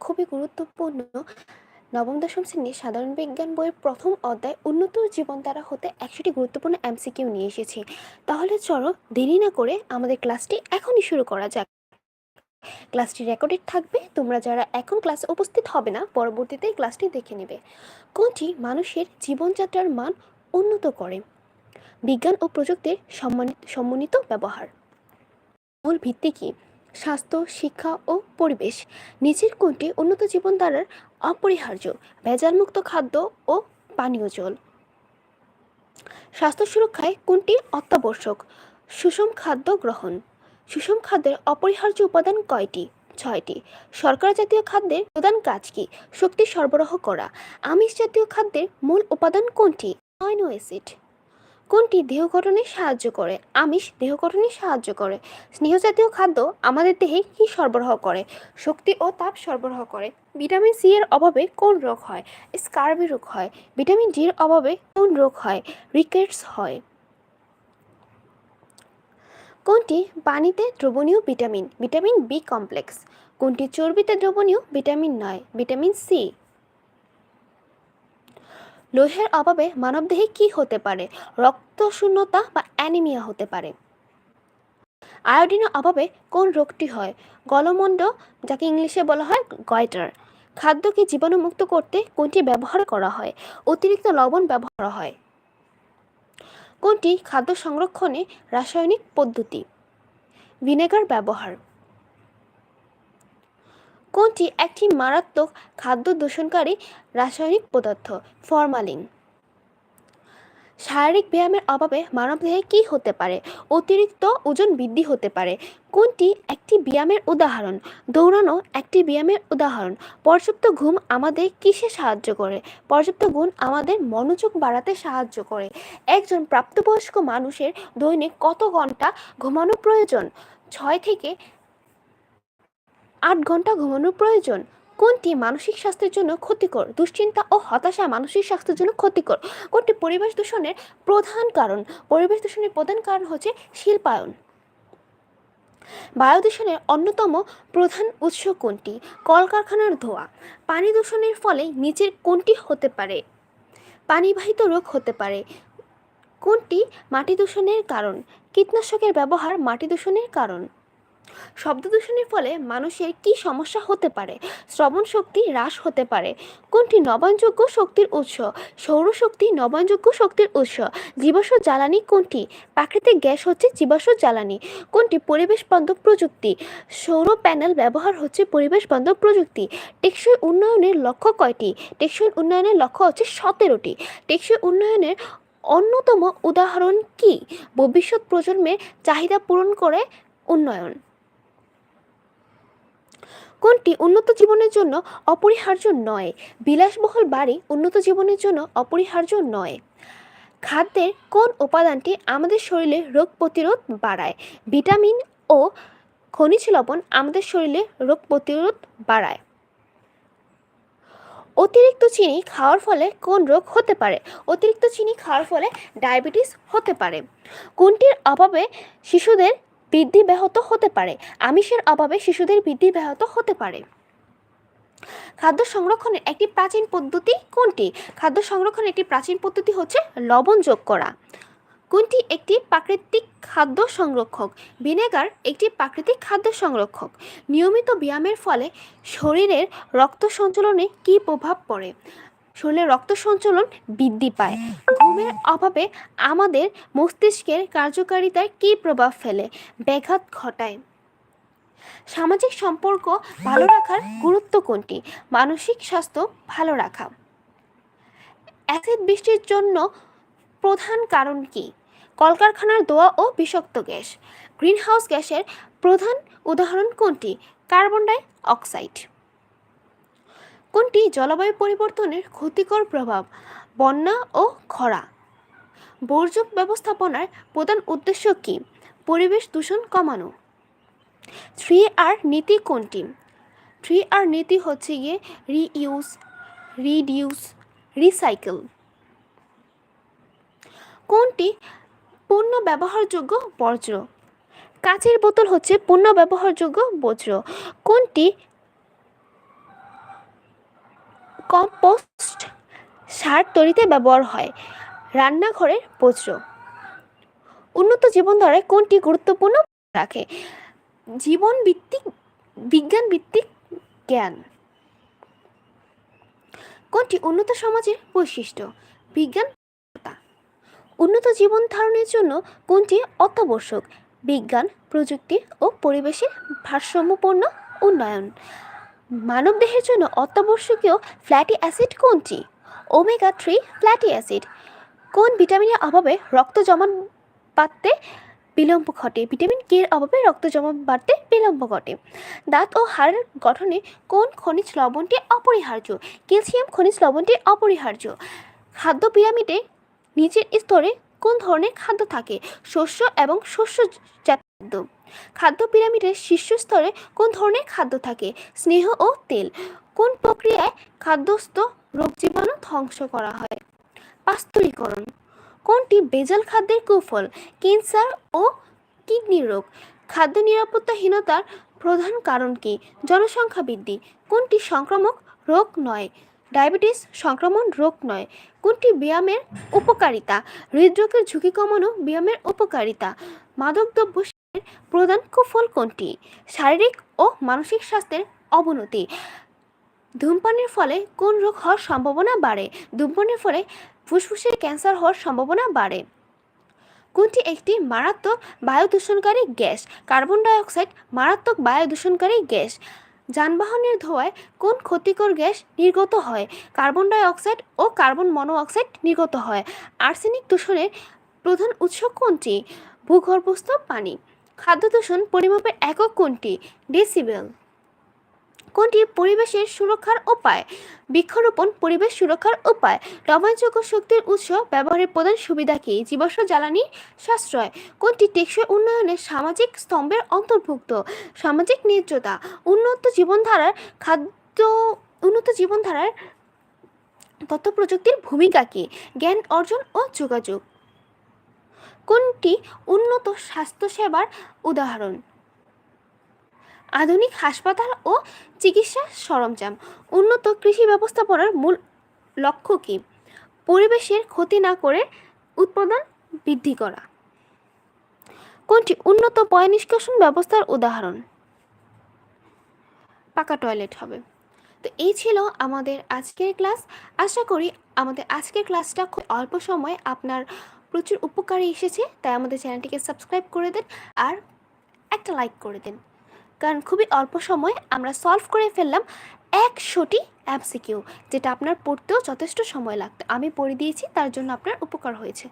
খুবই গুরুত্বপূর্ণ। নবম, দশম শ্রেণির সাধারণ বিজ্ঞান বইয়ের প্রথম অধ্যায় উন্নত জীবন দ্বারা হতে একশোটি গুরুত্বপূর্ণ এমসিকিউ নিয়ে এসেছি। তাহলে চলো দেরি না করে আমাদের ক্লাসটি এখনই শুরু করা যাক। ক্লাসটি রেকর্ডেড থাকবে, তোমরা যারা এখন ক্লাসে উপস্থিত হবে না, পরবর্তীতে ক্লাসটি দেখে নেবে। কোনটি মানুষের জীবনযাত্রার মান উন্নত করে? বিজ্ঞান ও প্রযুক্তির সম্মানিত সমন্বিত ব্যবহার। মূল ভিত্তি কি? স্বাস্থ্য, শিক্ষা ও পরিবেশ। নিচের কোনটি উন্নত জীবন দ্বারার অপরিহার্য, ভেজালমুক্ত খাদ্য ও পানীয় জল। স্বাস্থ্য সুরক্ষায় কোনটি অত্যাবশ্যক? সুষম খাদ্য গ্রহণ। সুষম খাদ্যের অপরিহার্য উপাদান কয়টি? ছয়টি। শর্করা জাতীয় খাদ্যের প্রধান কাজ কি? শক্তি সরবরাহ করা। আমিষ জাতীয় খাদ্যের মূল উপাদান কোনটি? অ্যাসিড। কোনটি দেহ গঠনে সাহায্য করে? আমিষ দেহ গঠনে সাহায্য করে। স্নেহ জাতীয় খাদ্য আমাদের দেহে কি সরবরাহ করে? শক্তি ও তাপ সরবরাহ করে। ভিটামিন সি এর অভাবে কোন রোগ হয়? স্কার্বি রোগ হয়। ভিটামিন ডি এর অভাবে কোন রোগ হয়? রিকেটস হয়। কোনটি? পানিতে দ্রবণীয় ভিটামিন ভিটামিন বি কমপ্লেক্স। কোনটি? চর্বিতে দ্রবণীয় ভিটামিন নয়, ভিটামিন সি। লোহের অভাবে মানবদেহে কি হতে পারে? রক্ত শূন্যতা বা অ্যানিমিয়া হতে পারে। আয়োডিনের অভাবে কোন রোগটি হয়? গলমণ্ড যাকে ইংলিশে বলা হয় গয়টার খাদ্যকে জীবাণুমুক্ত করতে কোনটি ব্যবহার করা হয়? অতিরিক্ত লবণ ব্যবহার হয়। কোনটি খাদ্য সংরক্ষণে রাসায়নিক পদ্ধতি? ভিনেগার ব্যবহার। কোনটি একটি মারাত্মক খাদ্য দূষণকারী রাসায়নিক পদার্থ? ফরমালিন। শারীরিক ব্যায়ামের অভাবে মানবদেহে কি হতে পারে? অতিরিক্ত ওজন বৃদ্ধি হতে পারে। কোনটি একটি ব্যায়ামের উদাহরণ? দৌড়ানো একটি ব্যায়ামের উদাহরণ। পর্যাপ্ত ঘুম আমাদের কিসে সাহায্য করে? পর্যাপ্ত ঘুম আমাদের মনোযোগ বাড়াতে সাহায্য করে। একজন প্রাপ্তবয়স্ক মানুষের দৈনিক কত ঘণ্টা ঘুমানো প্রয়োজন? ছয় থেকে আট ঘণ্টা ঘুমানোর প্রয়োজন। কোনটি মানসিক স্বাস্থ্যের জন্য ক্ষতিকর? দুশ্চিন্তা ও হতাশা মানসিক স্বাস্থ্যের জন্য ক্ষতিকর। কোনটি পরিবেশ দূষণের প্রধান কারণ? পরিবেশ দূষণের প্রধান কারণ হচ্ছে শিল্পায়ন। বায়ু দূষণের অন্যতম প্রধান উৎস কোনটি? কলকারখানার ধোঁয়া। পানি দূষণের ফলে নিচের কোনটি হতে পারে? পানিবাহিত রোগ হতে পারে। কোনটি মাটি দূষণের কারণ? কীটনাশকের ব্যবহার মাটি দূষণের কারণ। শব্দ দূষণের ফলে মানুষের কি সমস্যা হতে পারে? শ্রবণ শক্তি হ্রাস হতে পারে। কোনটি নবায়নযোগ্য শক্তির উৎস? সৌরশক্তি নবায়নযোগ্য শক্তির উৎস। জীবাশ্ম জ্বালানি কোনটি? প্রাকৃতিক গ্যাস হচ্ছে জীবাশ্ম জ্বালানি। কোনটি পরিবেশ বান্ধব প্রযুক্তি? সৌর প্যানেল ব্যবহার হচ্ছে পরিবেশ বান্ধব প্রযুক্তি। টেকসই উন্নয়নের লক্ষ্য কয়টি? টেকসই উন্নয়নের লক্ষ্য হচ্ছে সতেরোটি। টেকসই উন্নয়নের অন্যতম উদাহরণ কি? ভবিষ্যৎ প্রজন্মের চাহিদা পূরণ করে উন্নয়ন। কোনটি উন্নত জীবনের জন্য অপরিহার্য নয়। বিলাসবহুল বাড়ি উন্নত জীবনের জন্য অপরিহার্য নয়। খাদ্যের কোন উপাদানটি আমাদের শরীরে রোগ প্রতিরোধ বাড়ায়? ভিটামিন ও খনিজ লবণ আমাদের শরীরে রোগ প্রতিরোধ বাড়ায়। অতিরিক্ত চিনি খাওয়ার ফলে কোন রোগ হতে পারে? অতিরিক্ত চিনি খাওয়ার ফলে ডায়াবেটিস হতে পারে। কোনটির অভাবে শিশুদের বৃদ্ধি ব্যাহত হতে পারে। আমিষের অভাবে শিশুদের বৃদ্ধি ব্যাহত হতে পারে। খাদ্য সংরক্ষণের একটি প্রাচীন পদ্ধতি কোনটি? খাদ্য সংরক্ষণের একটি প্রাচীন পদ্ধতি হচ্ছে লবণ যোগ করা। কোনটি একটি প্রাকৃতিক খাদ্য সংরক্ষক? ভিনেগার একটি প্রাকৃতিক খাদ্য সংরক্ষক। নিয়মিত ব্যায়ামের ফলে শরীরের রক্ত সঞ্চালনে কী প্রভাব পড়ে? শরীরে রক্ত সঞ্চালন বৃদ্ধি পায়। ঘুমের অভাবে আমাদের মস্তিষ্কের কার্যকারিতায় কী প্রভাব ফেলে? ব্যাঘাত ঘটায়। সামাজিক সম্পর্ক ভালো রাখার গুরুত্ব কোনটি? মানসিক স্বাস্থ্য ভালো রাখা। অ্যাসিড বৃষ্টির জন্য প্রধান কারণ কি? কলকারখানার দোয়া ও বিষাক্ত গ্যাস। গ্রিনহাউস গ্যাসের প্রধান উদাহরণ কোনটি? Carbon dioxide. কোনটি জলবায়ু পরিবর্তনের ক্ষতিকর প্রভাব? বন্যা ও খরা। বর্জ্য ব্যবস্থাপনার প্রধান উদ্দেশ্য কী? পরিবেশ দূষণ কমানো। থ্রি আর নীতি কোনটি? থ্রি আর নীতি হচ্ছে গিয়ে রিইউজ, রিডিউস, রিসাইকেল। কোনটি? পূর্ণ ব্যবহারযোগ্য বর্জ্য। কাচের বোতল হচ্ছে পূর্ণ ব্যবহারযোগ্য বজ্র কোনটি? কম্পোস্ট সার তৈরিতে ব্যবহার হয়। রান্নাঘরের বজ্র। উন্নত জীবনধারায় কোনটি গুরুত্বপূর্ণ? রাখে। জীবন ভিত্তিক বিজ্ঞান ভিত্তিক জ্ঞান। কোনটি উন্নত সমাজের বৈশিষ্ট্য? বিজ্ঞান উন্নত জীবন ধারণের জন্য কোনটি অত্যাবশ্যক? বিজ্ঞান, প্রযুক্তি ও পরিবেশের ভারসাম্যপূর্ণ উন্নয়ন। মানবদেহের জন্য অত্যাবশ্যকীয় ফ্ল্যাটি অ্যাসিড কোনটি? ওমেগা থ্রি ফ্ল্যাটি অ্যাসিড কোন ভিটামিনের অভাবে রক্ত জমান বাড়তে বিলম্ব ঘটে? ভিটামিন কে এর অভাবে রক্ত জমা বাড়তে বিলম্ব ঘটে। দাঁত ও হাড়ের গঠনে কোন খনিজ লবণটি অপরিহার্য? ক্যালসিয়াম খনিজ লবণটি অপরিহার্য। খাদ্য পিরামিডে নিচের স্তরে কোন ধরনের খাদ্য থাকে? শস্য এবং শস্য খাদ্য খাদ্য পিরামিডের শীর্ষ স্তরে কোন ধরনের খাদ্য থাকে? স্নেহ ও তেল। কোন প্রক্রিয়ায় খাদ্যস্থ রোগ জীবাণু ধ্বংস করা হয়? পাস্তুরীকরণ। কোনটি বেজাল খাদ্যের কুফল? ক্যান্সার ও কিডনি রোগ। খাদ্য নিরাপত্তাহীনতার প্রধান কারণ কি? জনসংখ্যা বৃদ্ধি। কোনটি সংক্রামক রোগ নয়? ডায়াবেটিস সংক্রমণ রোগ নয়। কোনটি ব্যায়ামের উপকারিতা? হৃদরোগের ঝুঁকি কমানো ব্যায়ামের উপকারিতা? মাদকদ্রব্য প্রধান কুফল কোনটি? শারীরিক ও মানসিক স্বাস্থ্যের অবনতি। ধূমপানের ফলে কোন রোগ হওয়ার সম্ভাবনা বাড়ে? ধূমপানের ফলে ফুসফুসের ক্যান্সার হওয়ার সম্ভাবনা বাড়ে। কোনটি একটি মারাত্মক বায়ু দূষণকারী গ্যাস? কার্বন ডাইঅক্সাইড মারাত্মক বায়ু দূষণকারী গ্যাস। যানবাহনের ধোঁয়ায় কোন ক্ষতিকর গ্যাস নির্গত হয়? কার্বন ডাই অক্সাইড ও কার্বন মনোঅক্সাইড নির্গত হয়। আর্সেনিক দূষণের প্রধান উৎস কোনটি? ভূগর্ভস্থ পানি। খাদ্য দূষণ পরিমাপের একক কোনটি? ডেসিবেল কোনটি পরিবেশের সুরক্ষার উপায়? বৃক্ষরোপণ, পরিবেশ সুরক্ষার উপায়? নবায়নযোগ্য শক্তির উৎস ব্যবহারের প্রধান সুবিধা কী? জীবাশ্ম জ্বালানি সাশ্রয়। কোনটি টেকসই উন্নয়নের সামাজিক স্তম্ভের অন্তর্ভুক্ত? সামাজিক ন্যায্যতা উন্নত জীবনধারার খাদ্য, উন্নত জীবনধারার তথ্য প্রযুক্তির ভূমিকা কী? জ্ঞান অর্জন ও যোগাযোগ। কোনটি উন্নত স্বাস্থ্যসেবার উদাহরণ। আধুনিক হাসপাতাল ও চিকিৎসা সরঞ্জাম। উন্নত কৃষি ব্যবস্থাপনার মূল লক্ষ্য কী? পরিবেশের ক্ষতি না করে উৎপাদন বৃদ্ধি করা। কোনটি উন্নত পয় নিষ্কাশন ব্যবস্থার উদাহরণ? পাকা টয়লেট হবে। তো এই ছিল আমাদের আজকের ক্লাস। আশা করি আমাদের আজকের ক্লাসটা খুব অল্প সময় আপনার প্রচুর উপকারে এসেছে, তাই আমাদের চ্যানেলটিকে সাবস্ক্রাইব করে দিন আর একটা লাইক করে দিন। কারণ খুবই অল্প সময় আমরা সলভ করে ফেললাম একশোটি অ্যাপসিকিউ যেটা আপনার পড়তেও যথেষ্ট সময় লাগতো। আমি পড়ে দিয়েছি, তার জন্য আপনার উপকার হয়েছে।